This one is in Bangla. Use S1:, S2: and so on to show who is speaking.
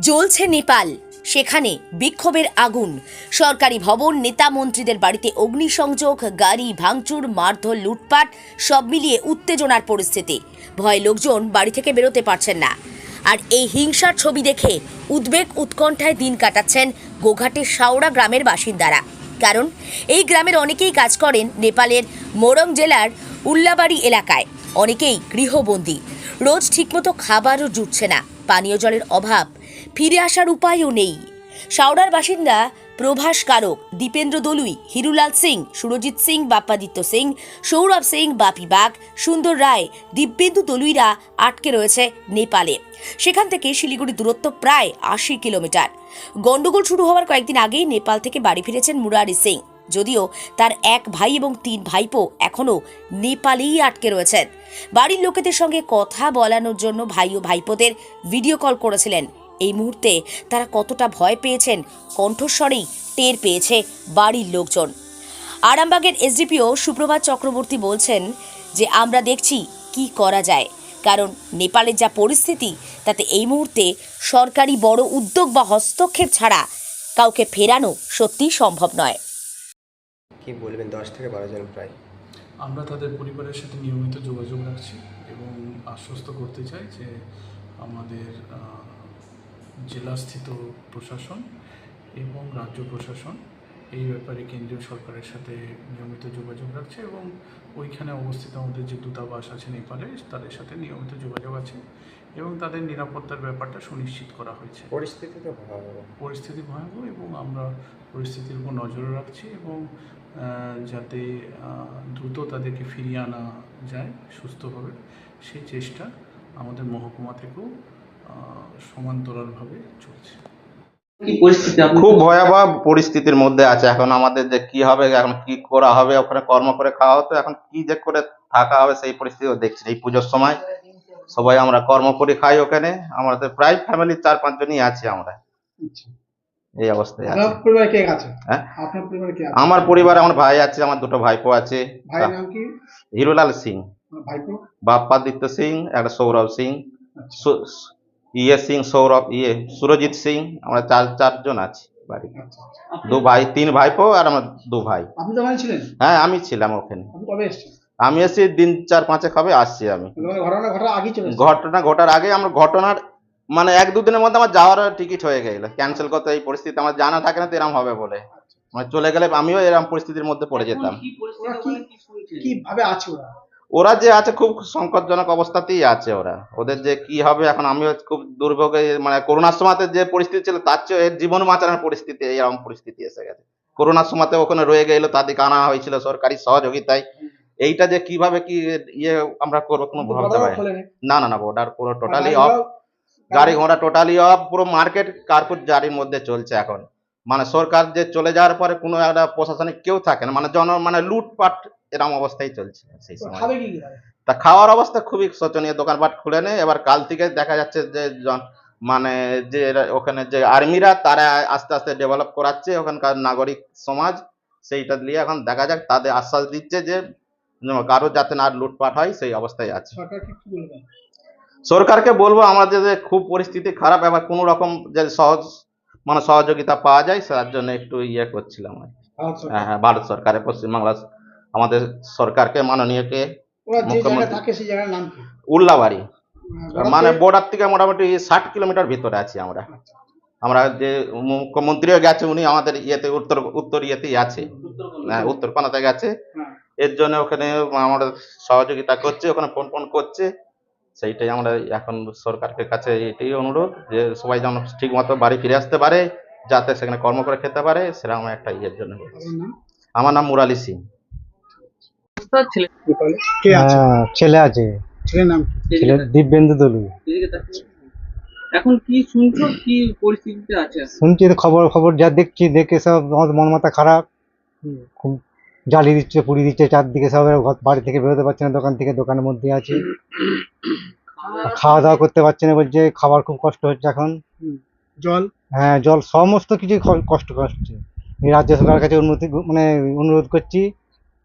S1: জ্বলছে নেপাল। সেখানে বিক্ষোভের আগুন। সরকারি ভবন নেতা মন্ত্রীদের বাড়িতে অগ্নিসংযোগ, গাড়ি ভাঙচুর, মারধর, লুটপাট, সব মিলিয়ে উত্তেজনার পরিস্থিতি। ভয় লোকজন বাড়ি থেকে বেরোতে পারছেন না। আর এই হিংসার ছবি দেখে উদ্বেগ উৎকণ্ঠায় দিন কাটাচ্ছেন গোঘাটের শাওড়া গ্রামের বাসিন্দারা। কারণ, এই গ্রামের অনেকেই কাজ করেন নেপালের মোরং জেলার উল্লাবাড়ি এলাকায়। অনেকেই গৃহবন্দী। রোজ ঠিকমতো খাবারও জুটছে না। পানীয় জলের অভাব ফিরে আসার উপায়ও নেই। শাওড়ার বাসিন্দা প্রভাস কারক, দীপেন্দ্র দলুই, হিরুলাল সিং, সুরজিৎ সিং, বাপ্পাদিত্য সিং, সৌরভ সিং, বাপি বাগ সুন্দর রায়, দিব্যেন্দু দলুইরা আটকে রয়েছে নেপালে। সেখান থেকে শিলিগুড়ি দূরত্ব প্রায় আশি কিলোমিটার। গন্ডগোল শুরু হওয়ার কয়েকদিন আগেই নেপাল থেকে বাড়ি ফিরেছেন মুরারি সিং। যদিও তার এক ভাই এবং তিন ভাইপো এখনও নেপালেই আটকে রয়েছেন। বাড়ির লোকেদের সঙ্গে কথা বলানোর জন্য ভাই ও ভাইপোদের ভিডিও কল করেছিলেন এই মুহূর্তে তারা কতটা ভয় পেয়েছেন কণ্ঠস্বরেই টের পেয়েছে বাড়ির লোকজন। আরামবাগের এসডিপিও সুপ্রভাত চক্রবর্তী বলছেন যে আমরা দেখছি কি করা যায়। কারণ নেপালের যা পরিস্থিতি তাতে এই মুহূর্তে সরকারি বড় উদ্যোগ বা হস্তক্ষেপ ছাড়া কাউকে ফেরানো সত্যিই সম্ভব নয়।
S2: কি বলবেন? দশ থেকে বারো জন প্রায়।
S3: আমরা তাদের পরিবারের সাথে নিয়মিত যোগাযোগ রাখছি এবং আশ্বস্ত করতে চাই যে আমাদের জেলাস্থিত প্রশাসন এবং রাজ্য প্রশাসন এই ব্যাপারে কেন্দ্রীয় সরকারের সাথে নিয়মিত যোগাযোগ রাখছে এবং ওইখানে অবস্থিত আমাদের যে দূতাবাস আছে নেপালে তাদের সাথে নিয়মিত যোগাযোগ আছে এবং তাদের নিরাপত্তার ব্যাপারটা সুনিশ্চিত করা হয়েছে।
S2: পরিস্থিতি তো ভয়াবহ।
S3: পরিস্থিতি ভয়াবহ এবং আমরা পরিস্থিতির উপর নজর রাখছি এবং যাতে দ্রুত তাদেরকে ফিরিয়ে আনা যায় সুস্থভাবে সেই চেষ্টা আমাদের মহকুমা থেকেও সমান্তরালভাবে চলছে।
S4: কি পরিস্থিতি আপনি
S5: খুব ভয়াবহ পরিস্থিতির মধ্যে আছে। এখন আমাদের যে কি হবে এখন কি করা হবে ওখানে কর্ম করে খাওয়া হতো এখন কি যে করে থাকা হবে সেই পরিস্থিতি দেখছি এই পুজোর সময় সবাই আমরা কর্ম করে খাই ওখানে। আমাদের প্রায় ফ্যামিলি চার পাঁচ জনই আছি আমরা। এই অবস্থায় আছে।
S6: আপনার পরিবারে কে আছে?
S5: হ্যাঁ?
S6: আপনার পরিবারে কে আছে?
S5: আমার পরিবারে আমার ভাই আছে আমার দুটো ভাইপো আছে। হিরুলাল সিং। বাপ্পাদিত্য সিং একটা সৌরভ সিং।
S6: আচ্ছা।
S5: সু- ইয়ে সিং সৌরভ ইয়ে সুরজিৎ সিং আমরা চার চারজন আছি বাড়ি। দু ভাই তিন ভাইপো আর আমার দু ভাই।
S6: আপনি তো ওখানে ছিলেন?
S5: হ্যাঁ আমি ছিলাম ওখানে।
S6: আপনি কবে এসেছেন?
S5: আমি এসে দিন চার পাঁচে হবে আসছি আমি।
S6: ঘটনা ঘটার আগেই চলে
S5: ঘটনা ঘটার আগে আমরা ঘটনার মানে এক দুদিনের মধ্যে আমার যাওয়ার টিকিট হয়ে গেল। ক্যান্সেল করতে এই পরিস্থিতি আমার জানা থাকে না তো এরকম হবে বলে। মানে চলে গেলে আমিও এরকম পরিস্থিতির মধ্যে পড়ে যেতাম?
S6: কীভাবে আছে ওরা?
S5: ওরা যে আছে খুব সংকটজনক অবস্থাতেই আছে ওরা। ওদের যে কি হবে এখন আমিও খুব দুর্ভোগে মানে করোনার সময়তে যে পরিস্থিতি ছিল তার চেয়ে এর জীবন বাঁচানোর পরিস্থিতি এরকম পরিস্থিতি এসে গেছে। করোনার সময়তে ওখানে রয়ে গেল তাদেরকে আনা হয়েছিল সরকারি সহযোগিতায়। এইটা যে কীভাবে কি ইয়ে আমরা করব কোনো ভাবতে পারি না। না না বর্ডার পুরো টোটালি অফ গাড়ি ঘোড়া টোটালি অফ পুরো মার্কেট কার্পুট জারির মধ্যে চলছে এখন। মানে সরকার যে চলে যাওয়ার পরে কোনো একটা প্রশাসনিক কেউ থাকে না। মানে জন মানে লুটপাট এরকম অবস্থায় চলছে সেই সময়? তা খাওয়ার অবস্থা খুবই শোচনীয় দোকানপাট খুলে নেই এবার কাল থেকে দেখা যাচ্ছে যে মানে যে ওখানে যে আর্মিরা তারা আস্তে আস্তে ডেভেলপ করাচ্ছে ওখানকার নাগরিক সমাজ সেইটা নিয়ে এখন দেখা যাক তাদের আশ্বাস দিচ্ছে যে কারও যাতে না লুটপাট হয় সেই অবস্থায় আছে সরকারকে বলব আমাদের যে খুব পরিস্থিতি খারাপ এবার কোনো রকম যে সহজ মানে সহযোগিতা পাওয়া যায় তার জন্য একটু ইয়ে করছিলাম আর কি।
S6: ভারত সরকার।
S5: হ্যাঁ হ্যাঁ ভারত সরকারের পশ্চিমবাংলা আমাদের সরকারকে মাননীয়কে মুখ্যমন্ত্রী- উল্লাবাড়ি। মানে
S6: ভারতের-
S5: বর্ডার থেকে মোটামুটি ষাট কিলোমিটার ভিতরে আছি আমরা। আমরা যে মুখ্যমন্ত্রীও গেছে উনি আমাদের ইয়েতে উত্তর উত্তর ইয়েতেই আছে। হ্যাঁ উত্তর কোনাতে গেছে।
S6: হ্যাঁ।
S5: এর জন্য ওখানে আমাদের সহযোগিতা করছে ওখানে ফোন ফোন করছে। সেইটাই আমরা এখন সরকারকে কাছে এটাই অনুরোধ যে সবাই যেন ঠিক মতো বাড়ি ফিরে আসতে পারে যাতে সেখানে কর্ম করে খেতে পারে সেরকম একটা ইয়ের জন্য। আমার নাম মুরালি সিং।
S4: ছেলে
S6: কে? আছে?
S7: হ্যাঁ ছেলে আছে।
S6: ছেলের নাম কি?
S7: ছেলে দিব্যেন্দু দলু
S4: এখন কি শুনছো? কি পরিস্থিতিতে আছে?
S7: শুনছি তো খবর খবর যা দেখছি দেখে সব আমার মন মাথা খারাপ। খুব জ্বালিয়ে দিচ্ছে পুড়ি দিচ্ছে চারদিকে সব ঘর- বাড়ি থেকে বেরোতে পারছে না দোকান থেকে দোকানের মধ্যে আছি। খাওয়া দাওয়া করতে পারছে না বলছে খাবার খুব কষ্ট হচ্ছে এখন।
S6: জল?
S7: হ্যাঁ জল সমস্ত কিছু কষ্ট হচ্ছে এই রাজ্য সরকারের কাছে উন্নতি মানে অনুরোধ করছি